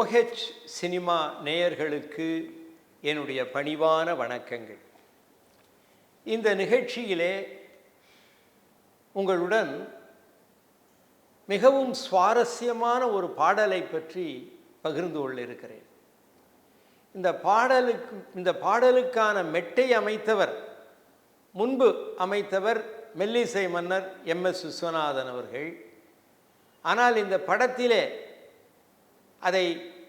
OH cinema நேயர்களுக்கு என்னுடைய பணிவான வணக்கங்கள். இந்த நிகழ்ச்சியிலே உங்களுடன் மிகவும் சுவாரஸ்யமான ஒரு பாடலை பற்றி பகிர்ந்து கொள்ளிருக்கிறேன். இந்த பாடலுக்கு இந்த பாடலுக்கான மெட்டை அமைத்தவர் முன்பு அமைத்தவர் மெல்லிசை மன்னர் எம் எஸ் விஸ்வநாதன் அவர்கள். ஆனால் இந்த படத்திலே அதை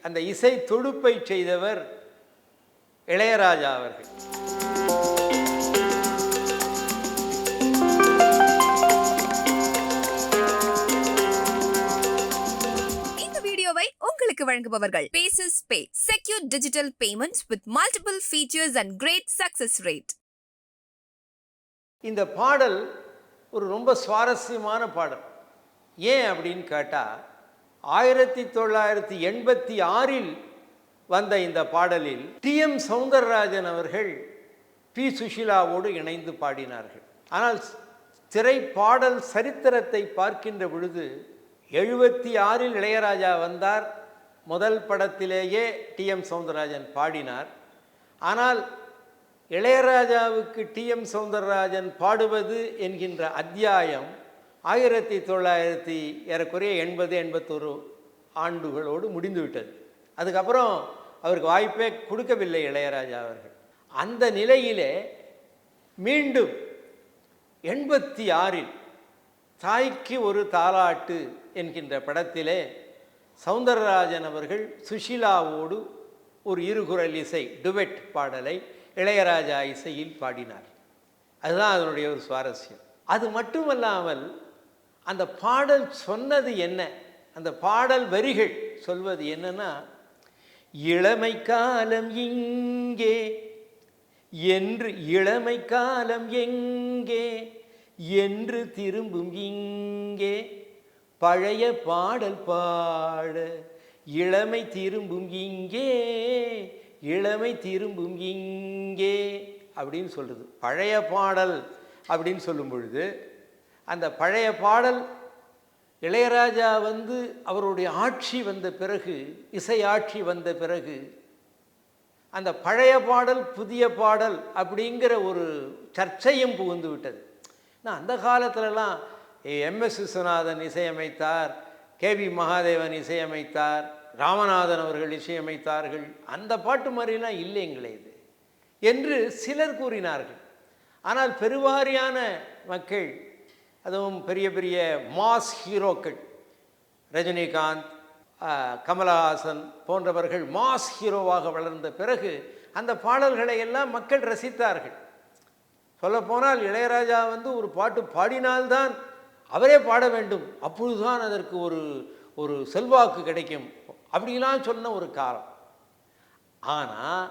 அந்த இசை தொடுப்பை செய்தவர் இளையராஜா அவர்கள். இந்த வீடியோவை உங்களுக்கு வழங்குபவர்கள் Paces pay secure digital payment with multiple features and great success rate இந்த பாடல் ஒரு ரொம்ப சுவாரஸ்யமான பாடல். ஏன் அப்படின்னு கேட்டால் ஆயிரத்தி தொள்ளாயிரத்தி எண்பத்தி ஆறில் வந்த இந்த பாடலில் டி எம் சவுந்தரராஜன் அவர்கள் பி சுஷிலாவோடு இணைந்து பாடினார்கள். ஆனால் திரைப்பாடல் சரித்திரத்தை பார்க்கின்ற பொழுது எழுபத்தி ஆறில் இளையராஜா வந்தார். முதல் படத்திலேயே டி எம் சௌந்தரராஜன் பாடினார். ஆனால் இளையராஜாவுக்கு டி எம் சவுந்தரராஜன் பாடுவது என்கின்ற அத்தியாயம் ஆயிரத்தி தொள்ளாயிரத்தி ஏறக்குறைய எண்பது எண்பத்தொரு ஆண்டுகளோடு முடிந்துவிட்டது. அதுக்கப்புறம் அவருக்கு வாய்ப்பே கொடுக்கவில்லை இளையராஜா அவர்கள். அந்த நிலையிலே மீண்டும் எண்பத்தி ஆறில் தாய்க்கு ஒரு தாலாட்டு என்கின்ற படத்திலே சௌந்தரராஜன் அவர்கள் சுஷிலாவோடு ஒரு இருகுரல் இசை டுவெட் பாடலை இளையராஜா இசையில் பாடினார். அதுதான் அதனுடைய ஒரு சுவாரஸ்யம். அது மட்டுமல்லாமல் அந்த பாடல் சொன்னது என்ன? அந்த பாடல் வரிகள் சொல்வது என்னன்னா இளமை காலம் இங்கே என்று இளமை காலம் எங்கே என்று திரும்பும் இங்கே பழைய பாடல் பாட இளமை திரும்பும் இங்கே இளமை திரும்பும் இங்கே அப்படின்னு சொல்கிறது பழைய பாடல் அப்படின்னு சொல்லும் பொழுது அந்த பழைய பாடல் இளையராஜா வந்து அவருடைய ஆட்சி வந்த பிறகு இசையாட்சி வந்த பிறகு அந்த பழைய பாடல் புதிய பாடல் அப்படிங்கிற ஒரு சர்ச்சையும் புகுந்து விட்டது. நான் அந்த காலத்துலலாம் எம்எஸ் விஸ்வநாதன் இசையமைத்தார் கே வி மகாதேவன் இசையமைத்தார் ராமநாதன் அவர்கள் இசையமைத்தார்கள். அந்த பாட்டு மாதிரிலாம் இல்லைங்களே இது என்று சிலர் கூறினார்கள். ஆனால் பெருவாரியான மக்கள் அதுவும் பெரிய பெரிய மாஸ் ஹீரோக்கள். ரஜினிகாந்த் கமலஹாசன் போன்றவர்கள் மாஸ் ஹீரோவாக வளர்ந்த பிறகு அந்த பாடல்களை எல்லாம் மக்கள் ரசித்தார்கள். சொல்லப்போனால் இளையராஜா வந்து ஒரு பாட்டு பாடினால்தான் அவரே பாட வேண்டும். அப்பொழுதுதான் அதற்கு ஒரு ஒரு செல்வாக்கு கிடைக்கும். அப்படிலாம் சொன்ன ஒரு காலம். ஆனால்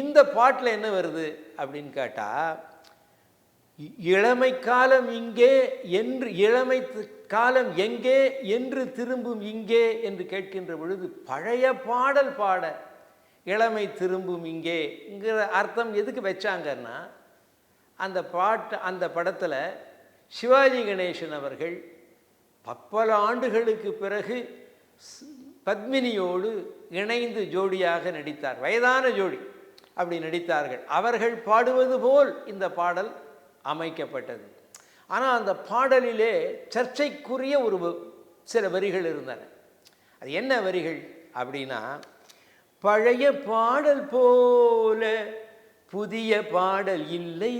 இந்த பாட்டில் என்ன வருது அப்படின்னு கேட்டால் இளமை காலம் இங்கே என்று இளமை காலம் எங்கே என்று திரும்பும் இங்கே என்று கேட்கின்ற பொழுது பழைய பாடல் பாட இளமை திரும்பும் இங்கேங்கிற அர்த்தம் எதுக்கு வச்சாங்கன்னா அந்த பாட்டு அந்த படத்தில் சிவாஜி கணேசன் அவர்கள் பப்பல ஆண்டுகளுக்கு பிறகு பத்மினியோடு இணைந்து ஜோடியாக நடித்தார். வயதான ஜோடி. அப்படி நடித்தார்கள். அவர்கள் பாடுவது போல் இந்த பாடல் அமைக்கப்பட்டது. ஆனால் அந்த பாடலிலே சர்ச்சைக்குரிய ஒரு சில வரிகள் இருந்தன. அது என்ன வரிகள் அப்படின்னா பழைய பாடல் போல புதிய பாடல் இல்லை.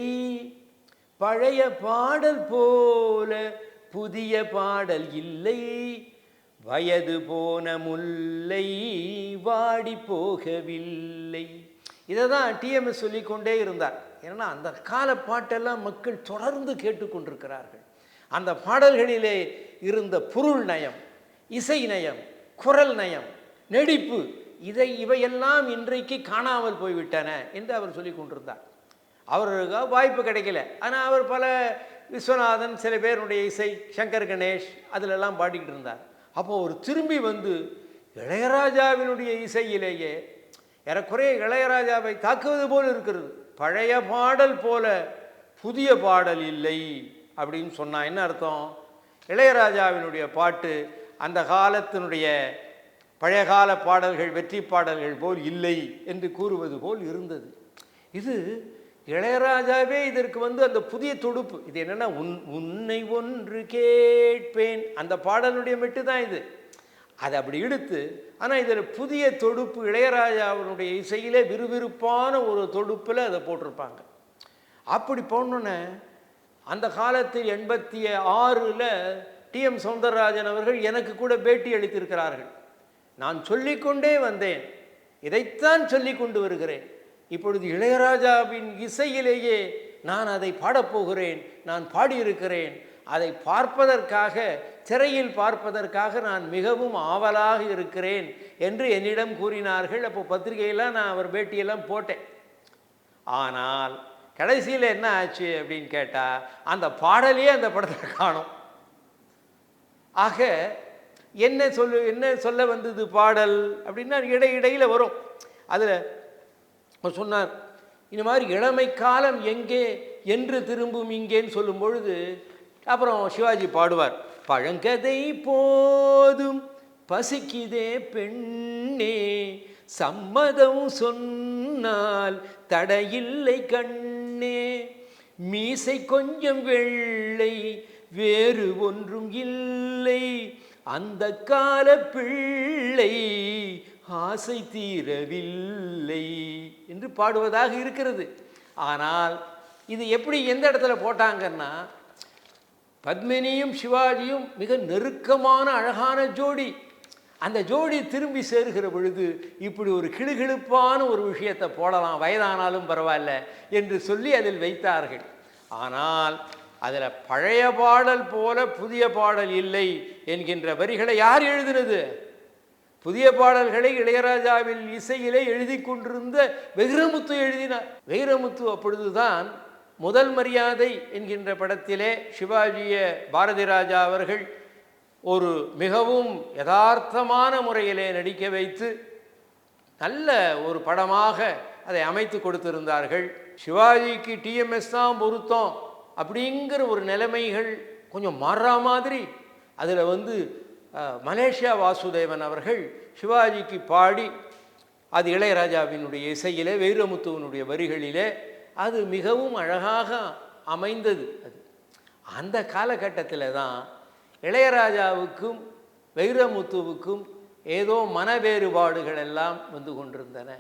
பழைய பாடல் போல புதிய பாடல் இல்லை. வயது போன முல்லை வாடி போகவில்லை. இதை தான் டிஎம்எஸ் சொல்லிக்கொண்டே இருந்தார். ஏன்னா அந்த கால பாட்டெல்லாம் மக்கள் தொடர்ந்து கேட்டுக்கொண்டிருக்கிறார்கள். அந்த பாடல்களிலே இருந்த பொருள் நயம் இசை நயம் குரல் நயம் நெடிப்பு இதை இவையெல்லாம் இன்றைக்கு காணாமல் போய்விட்டன என்று அவர் சொல்லி கொண்டிருந்தார். அவருக்கு வாய்ப்பு கிடைக்கல. ஆனால் அவர் பல விஸ்வநாதன் சில பேருடைய இசை சங்கர் கணேஷ் அதிலெல்லாம் பாடிக்கிட்டு இருந்தார். அப்போ ஒரு திரும்பி வந்து இளையராஜாவினுடைய இசையிலேயே ஏறக்குறைய இளையராஜாவை தாக்குவது போல் இருக்கிறது. பழைய பாடல் போல புதிய பாடல் இல்லை அப்படின்னு சொன்னால் என்ன அர்த்தம்? இளையராஜாவினுடைய பாட்டு அந்த காலத்தினுடைய பழையகால பாடல்கள் வெற்றி பாடல்கள் போல் இல்லை என்று கூறுவது போல் இருந்தது. இது இளையராஜாவே இதற்கு வந்து அந்த புதிய தொடுப்பு. இது என்னன்னா உன் உன்னை ஒன்று கேட்பேன். அந்த பாடலுடைய மெட்டு தான் இது. அதை அப்படி இழுத்து ஆனால் இதில் புதிய தொடுப்பு இளையராஜாவினுடைய இசையிலே விறுவிறுப்பான ஒரு தொடுப்பில் அதை போட்டிருப்பாங்க. அப்படி போனோன்னே அந்த காலத்தில் எண்பத்தி ஆறில் டிஎம் சவுந்தரராஜன் அவர்கள் எனக்கு கூட பேட்டி அளித்திருக்கிறார்கள். நான் சொல்லிக்கொண்டே வந்தேன். இதைத்தான் சொல்லி கொண்டு வருகிறேன். இப்பொழுது இளையராஜாவின் இசையிலேயே நான் அதை பாடப்போகிறேன் நான் பாடியிருக்கிறேன். அதை பார்ப்பதற்காக திரையில் பார்ப்பதற்காக நான் மிகவும் ஆவலாக இருக்கிறேன் என்று என்னிடம் கூறினார்கள். அப்போ பத்திரிகையெல்லாம் நான் அவர் பேட்டியெல்லாம் போட்டேன். ஆனால் கடைசியில் என்ன ஆச்சு அப்படின்னு கேட்டால் அந்த பாடலையே அந்த படத்தில் காணும். ஆக என்ன சொல்லு என்ன சொல்ல வந்தது பாடல் அப்படின்னா இடை இடையில் வரும். அதில் அவர் சொன்னார் இந்த மாதிரி இளமை காலம் எங்கே என்று திரும்பும் இங்கேன்னு சொல்லும் பொழுது அப்புறம் சிவாஜி பாடுவார் பழங்கதை போதும் பசிக்குதே பெண்ணே சம்மதம் சொன்னால் தடையில்லை கண்ணே மீசை கொஞ்சம் வெள்ளை வேறு ஒன்றும் இல்லை அந்த கால பிள்ளை ஆசை தீரவில்லை என்று பாடுவதாக இருக்கிறது. ஆனால் இது எப்படி எந்த இடத்துல போட்டாங்கன்னா பத்மினியும் சிவாஜியும் மிக நெருக்கமான அழகான ஜோடி. அந்த ஜோடி திரும்பி சேருகிற பொழுது இப்படி ஒரு கிளுகிழுப்பான ஒரு விஷயத்தை போடலாம் வயதானாலும் பரவாயில்ல என்று சொல்லி அதில் வைத்தார்கள். ஆனால் அதில் பழைய பாடல் போல புதிய பாடல் இல்லை என்கின்ற வரிகளை யார் எழுதினது? புதிய பாடல்களை இளையராஜாவில் இசையிலே எழுதி கொண்டிருந்த வெகிரமுத்து எழுதினார். வெகிரமுத்து அப்பொழுதுதான் முதல் மரியாதை என்கின்ற படத்திலே சிவாஜிய பாரதி ராஜா அவர்கள் ஒரு மிகவும் யதார்த்தமான முறையிலே நடிக்க வைத்து நல்ல ஒரு படமாக அதை அமைத்து கொடுத்திருந்தார்கள். சிவாஜிக்கு டிஎம்எஸ் தான் பொருத்தம் அப்படிங்கிற ஒரு நிலைமைகள் கொஞ்சம் மாறா மாதிரி அதில் வந்து மலேசியா வாசுதேவன் அவர்கள் சிவாஜிக்கு பாடி அது இளையராஜாவினுடைய இசையிலே வைரமுத்துவனுடைய வரிகளிலே அது மிகவும் அழகாக அமைந்தது அது. அந்த காலகட்டத்தில் தான் இளையராஜாவுக்கும் வைரமுத்துவுக்கும் ஏதோ மன வேறுபாடுகள் எல்லாம் வந்து கொண்டிருந்தன.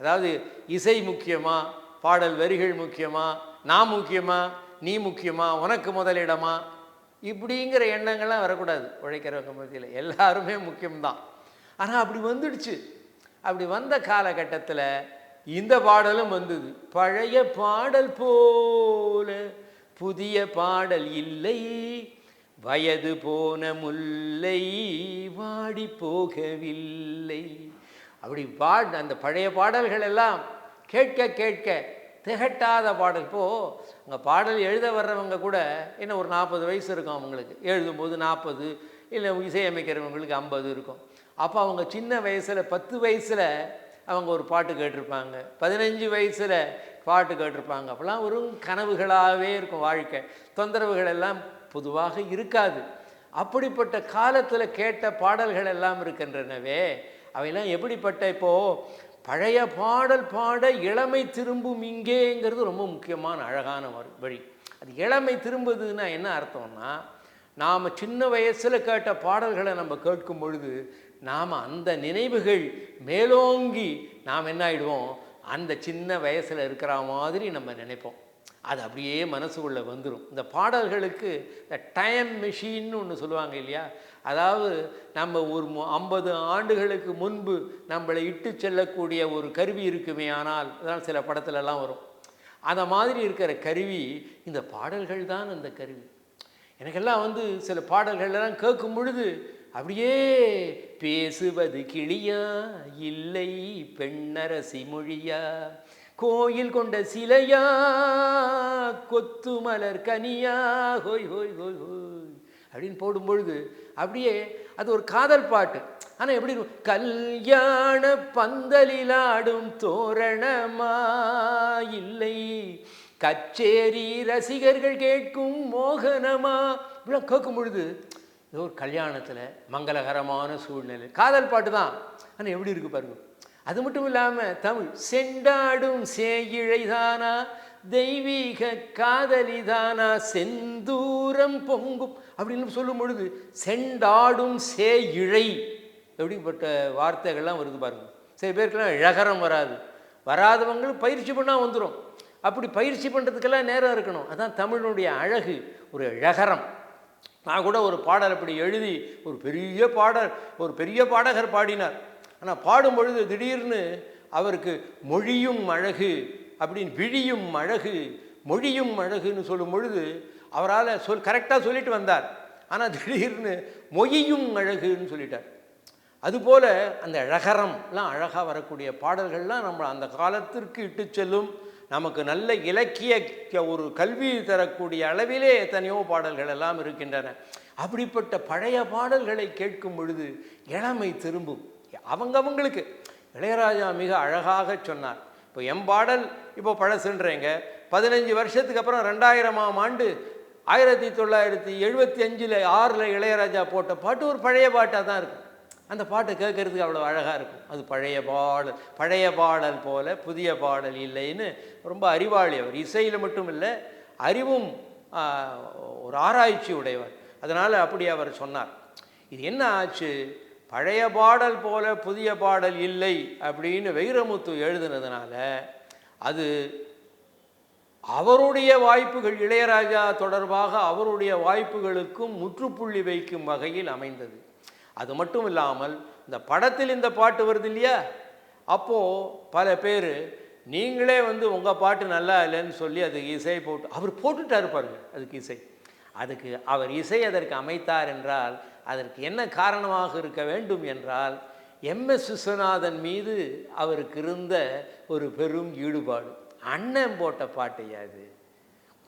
அதாவது இசை முக்கியமா பாடல் வரிகள் முக்கியமா நான் முக்கியமா நீ முக்கியமா உனக்கு முதலிடமா இப்படிங்கிற எண்ணங்கள்லாம் வரக்கூடாது உழைக்கிறவங்க மத்தியில். எல்லாருமே முக்கியம்தான். ஆனால் அப்படி வந்துடுச்சு. அப்படி வந்த காலகட்டத்தில் இந்த பாடலும் வந்தது. பழைய பாடல் போல புதிய பாடல் இல்லை. வயது போன முல்லை வாடி போகவில்லை. அப்படி பாட் அந்த பழைய பாடல்கள் எல்லாம் கேட்க கேட்க திகட்டாத பாடல். இப்போ அங்கே பாடல் எழுத வர்றவங்க கூட என்ன ஒரு நாற்பது வயசு இருக்கும் அவங்களுக்கு. எழுதும்போது நாற்பது இல்லை இசையமைக்கிறவங்களுக்கு ஐம்பது இருக்கும். அப்போ அவங்க சின்ன வயசில் பத்து வயசில் அவங்க ஒரு பாட்டு கேட்டிருப்பாங்க. பதினஞ்சு வயசில் பாட்டு கேட்டிருப்பாங்க. அப்போல்லாம் ஒரு கனவுகளாகவே இருக்கும் வாழ்க்கை. தொந்தரவுகள் எல்லாம் பொதுவாக இருக்காது. அப்படிப்பட்ட காலத்தில் கேட்ட பாடல்கள் எல்லாம் இருக்கின்றனவே அவையெல்லாம் எப்படிப்பட்ட இப்போது பழைய பாடல் பாட இளமை திரும்பும் இங்கேங்கிறது ரொம்ப முக்கியமான அழகான ஒரு வழி. அது இளமை திரும்புதுன்னா என்ன அர்த்தம்னா நாம் சின்ன வயசில் கேட்ட பாடல்களை நம்ம கேட்கும் பொழுது நாம் அந்த நினைவுகள் மேலோங்கி நாம் என்ன ஆகிடுவோம் அந்த சின்ன வயசில் இருக்கிற மாதிரி நம்ம நினைப்போம். அது அப்படியே மனசுக்குள்ளே வந்துடும் இந்த பாடல்களுக்கு இந்த டைம் மெஷின்னு ஒன்று சொல்லுவாங்க இல்லையா? அதாவது நம்ம ஒரு ஐம்பது ஆண்டுகளுக்கு முன்பு நம்மளை இட்டு செல்லக்கூடிய ஒரு கருவி இருக்குமே ஆனால் அதான் சில படத்துலலாம் வரும். அந்த மாதிரி இருக்கிற கருவி இந்த பாடல்கள் தான் அந்த கருவி. எனக்கெல்லாம் வந்து சில பாடல்கள்லாம் கேட்கும் பொழுது அப்படியே பேசுவது கிளியா? இல்லை பெண்ணரசி மொழியா? கோயில் கொண்ட சிலையா? கொத்து மலர் கனியா? ஹோய் ஹோய் ஹோய் ஹோய். அப்படின்னு போடும் பொழுது அப்படியே அது ஒரு காதல் பாட்டு. ஆனால் எப்படி இருக்கும்? கல்யாண பந்தலில் ஆடும் தோரணமா? இல்லை கச்சேரி ரசிகர்கள் கேட்கும் மோகனமா? இப்படிலாம் கேட்கும் பொழுது ஏதோ ஒரு கல்யாணத்தில் மங்களகரமான சூழ்நிலை. காதல் பாட்டு தான். ஆனால் எப்படி இருக்கு பாருங்க. அது மட்டும் இல்லாமல் தமிழ். செண்டாடும் சேயிழைதானா தெய்வீக காதலிதானா செந்தூரம் பொங்கும். அப்படின்னு சொல்லும் பொழுது செண்டாடும் சேயிழை. எப்படிப்பட்ட வார்த்தைகள்லாம் வருது பாருங்க. சில பேருக்கெல்லாம் இழகரம் வராது. வராதவங்களும் பயிற்சி பண்ணால் வந்துடும் அப்படி பயிற்சி பண்ணுறதுக்கெல்லாம் நேரம் இருக்கணும். அதான் தமிழினுடைய அழகு. ஒரு இழகரம். நான் கூட ஒரு பாடல் அப்படி எழுதி ஒரு பெரிய பாடல் ஒரு பெரிய பாடகர் பாடினார். ஆனால் பாடும் பொழுது திடீர்னு அவருக்கு மொழியும் அழகு அப்படின்னு விழியும் அழகு மொழியும் அழகுன்னு சொல்லும் பொழுது அவரால் சொல் கரெக்டாக சொல்லிட்டு வந்தார். ஆனால் திடீர்னு மொழியும் அழகுன்னு சொல்லிட்டார். அதுபோல் அந்த அழகரம்லாம் அழகாக வரக்கூடிய பாடல்கள்லாம் நம்ம அந்த காலத்திற்கு இட்டு செல்லும் நமக்கு நல்ல இலக்கிய ஒரு கல்வி தரக்கூடிய அளவிலே எத்தனையோ பாடல்கள் எல்லாம் இருக்கின்றன. அப்படிப்பட்ட பழைய பாடல்களை கேட்கும் பொழுது இளமை திரும்பும். அவங்கவங்களுக்கு இளையராஜா மிக அழகாக சொன்னார். இப்போ எம் பாடல் இப்போ பழசுன்றேங்க. பதினஞ்சு வருஷத்துக்கு அப்புறம் ரெண்டாயிரமாம் ஆண்டு ஆயிரத்தி தொள்ளாயிரத்தி எழுபத்தி அஞ்சில் ஆறில் இளையராஜா போட்ட பாட்டு ஒரு பழைய பாட்டாக தான் இருக்கும் அந்த பாட்டை கேட்கறதுக்கு அவ்வளோ அழகாக இருக்கும். அது பழைய பாடல் பழைய பாடல் போல புதிய பாடல் இல்லைன்னு ரொம்ப அறிவாளி அவர் இசையில் மட்டும் இல்லை அறிவும் ஒரு ஆராய்ச்சி உடையவர். அதனால் அப்படி அவர் சொன்னார். இது என்ன ஆச்சு? பழைய பாடல் போல புதிய பாடல் இல்லை அப்படின்னு வைரமுத்து எழுதுனதுனால அது அவருடைய வாய்ப்புகள் இளையராஜா தொடர்பாக அவருடைய வாய்ப்புகளுக்கும் முற்றுப்புள்ளி வைக்கும் வகையில் அமைந்தது. அது மட்டும் இல்லாமல் இந்த படத்தில் இந்த பாட்டு வருது இல்லையா? அப்போது பல பேர் நீங்களே வந்து உங்கள் பாட்டு நல்லா இல்லைன்னு சொல்லி அதுக்கு இசை போட்டு அவர் போட்டுட்டார் பாருங்க அதுக்கு இசை. அதுக்கு அவர் இசை அதற்கு அமைத்தார் என்றால் அதற்கு என்ன காரணமாக இருக்க வேண்டும் என்றால் எம்எஸ் விஸ்வநாதன் மீது அவருக்கு இருந்த ஒரு பெரும் ஈடுபாடு. அண்ணன் போட்ட பாட்டையாது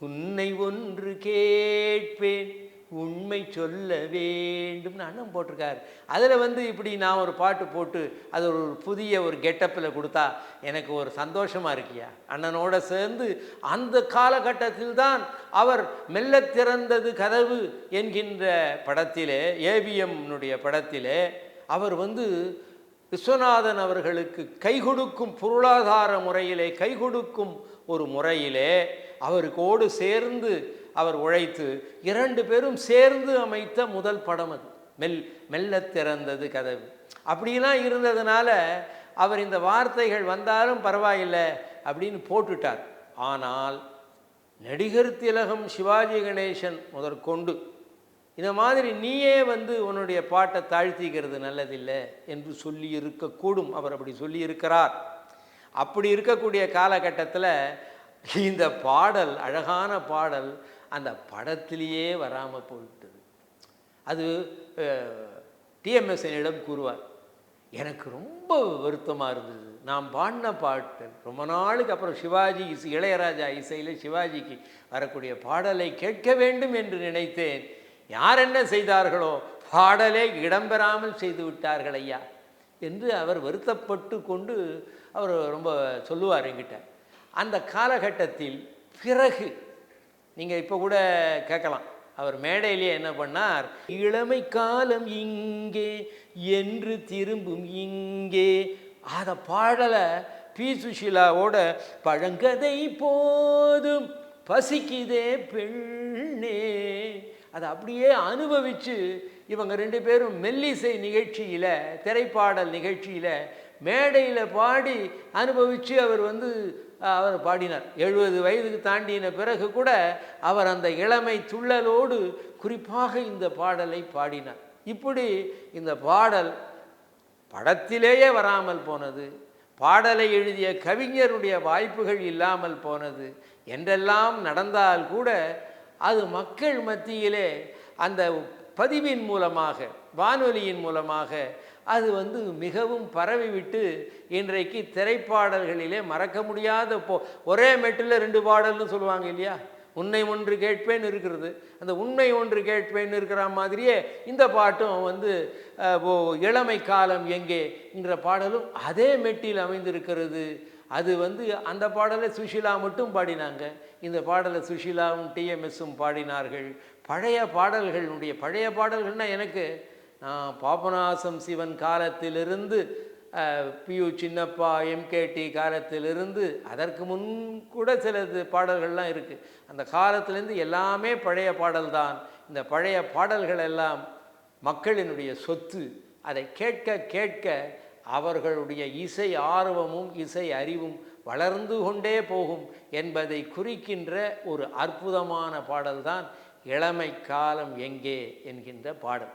உன்னை ஒன்று கேட்பேன் உண்மை சொல்ல வேண்டும்னு அண்ணன் போட்டிருக்கார். அதில் வந்து இப்படி நான் ஒரு பாட்டு போட்டு அது ஒரு புதிய ஒரு கெட்டப்பில் கொடுத்தா எனக்கு ஒரு சந்தோஷமாக இருக்கியா? அண்ணனோட சேர்ந்து அந்த காலகட்டத்தில் தான் அவர் மெல்ல திறந்தது கதவு என்கின்ற படத்திலே ஏவிஎம்னுடைய படத்திலே அவர் வந்து விஸ்வநாதன் அவர்களுக்கு கை கொடுக்கும் பொருளாதார முறையிலே கை கொடுக்கும் ஒரு முறையிலே அவருக்கோடு சேர்ந்து அவர் உழைத்து இரண்டு பேரும் சேர்ந்து அமைத்த முதல் படம் அது. மெல் மெல்ல திறந்தது கதவு. அப்படிலாம் இருந்ததுனால அவர் இந்த வார்த்தைகள் வந்தாலும் பரவாயில்லை அப்படின்னு போட்டுட்டார். ஆனால் நடிகர் திலகம் சிவாஜி கணேசன் முதற்கொண்டு இந்த மாதிரி நீயே வந்து உன்னுடைய பாட்டை தாழ்த்திக்கிறது நல்லதில்லை என்று சொல்லி இருக்கக்கூடும் அவர் அப்படி சொல்லியிருக்கிறார். அப்படி இருக்கக்கூடிய காலகட்டத்தில் இந்த பாடல் அழகான பாடல் அந்த படத்திலேயே வராமல் போய்விட்டது அது டிஎம்எஸ்என்னிடம் கூறுவார் எனக்கு ரொம்ப வருத்தமாக இருந்தது. நான் பாடின பாட்டு ரொம்ப நாளுக்கு அப்புறம் சிவாஜி இசை இளையராஜா இசையில் சிவாஜிக்கு வரக்கூடிய பாடலை கேட்க வேண்டும் என்று நினைத்தேன். யார் என்ன செய்தார்களோ பாடலே இடம்பெறாமல் செய்து விட்டார்கள் ஐயா. என்று அவர் வருத்தப்பட்டு கொண்டு அவர் ரொம்ப சொல்லுவார் என்கிட்ட. அந்த காலகட்டத்தில் பிறகு நீங்கள் இப்போ கூட கேட்கலாம். அவர் மேடையிலேயே என்ன பண்ணார்? இளமை காலம் இங்கே என்று திரும்பும் இங்கே. அதை பாடலை பி. சுஷிலாவோட பழங்கதை போதும். பசிக்குதே பெண்ணே. அதை அப்படியே அனுபவித்து இவங்க ரெண்டு பேரும் மெல்லிசை நிகழ்ச்சியில் திரைப்பாடல் நிகழ்ச்சியில் மேடையில் பாடி அனுபவித்து அவர் வந்து அவர் பாடினார். எழுபது வயதுக்கு தாண்டின பிறகு கூட அவர் அந்த இளமை துள்ளலோடு குறிப்பாக இந்த பாடலை பாடினார். இப்படி இந்த பாடல் படத்திலேயே வராமல் போனது பாடலை எழுதிய கவிஞருடைய வாய்ப்புகள் இல்லாமல் போனது என்றெல்லாம் நடந்தால் கூட அது மக்கள் மத்தியிலே அந்த பதிவின் மூலமாக வானொலியின் மூலமாக அது வந்து மிகவும் பரவிவிட்டு இன்றைக்கு திரைப்பாடல்களிலே மறக்க முடியாத போ ஒரே மெட்டில் ரெண்டு பாடல்னு சொல்லுவாங்க இல்லையா? உன்னை ஒன்று கேட்பேன்னு இருக்கிறது. அந்த உண்மை ஒன்று கேட்பேன்னு இருக்கிற மாதிரியே இந்த பாட்டும் வந்து இளமை காலம் எங்கே என்ற பாடலும் அதே மெட்டில் அமைந்திருக்கிறது. அது வந்து அந்த பாடலை சுஷிலா மட்டும் பாடினாங்க. இந்த பாடலை சுஷிலாவும் டிஎம்எஸும் பாடினார்கள். பழைய பாடல்களுடைய பழைய பாடல்கள்னால் எனக்கு நான் பாபநாசம் சிவன் காலத்திலிருந்து பியு சின்னப்பா எம்கேடி காலத்திலிருந்து அதற்கு முன் கூட சிலது பாடல்கள்லாம் இருக்குது அந்த காலத்திலேருந்து எல்லாமே பழைய பாடல்தான். இந்த பழைய பாடல்கள் எல்லாம் மக்களினுடைய சொத்து. அதை கேட்க கேட்க அவர்களுடைய இசை ஆர்வமும் இசை அறிவும் வளர்ந்து கொண்டே போகும் என்பதை குறிக்கின்ற ஒரு அற்புதமான பாடல்தான் இளமை காலம் எங்கே என்கின்ற பாடல்.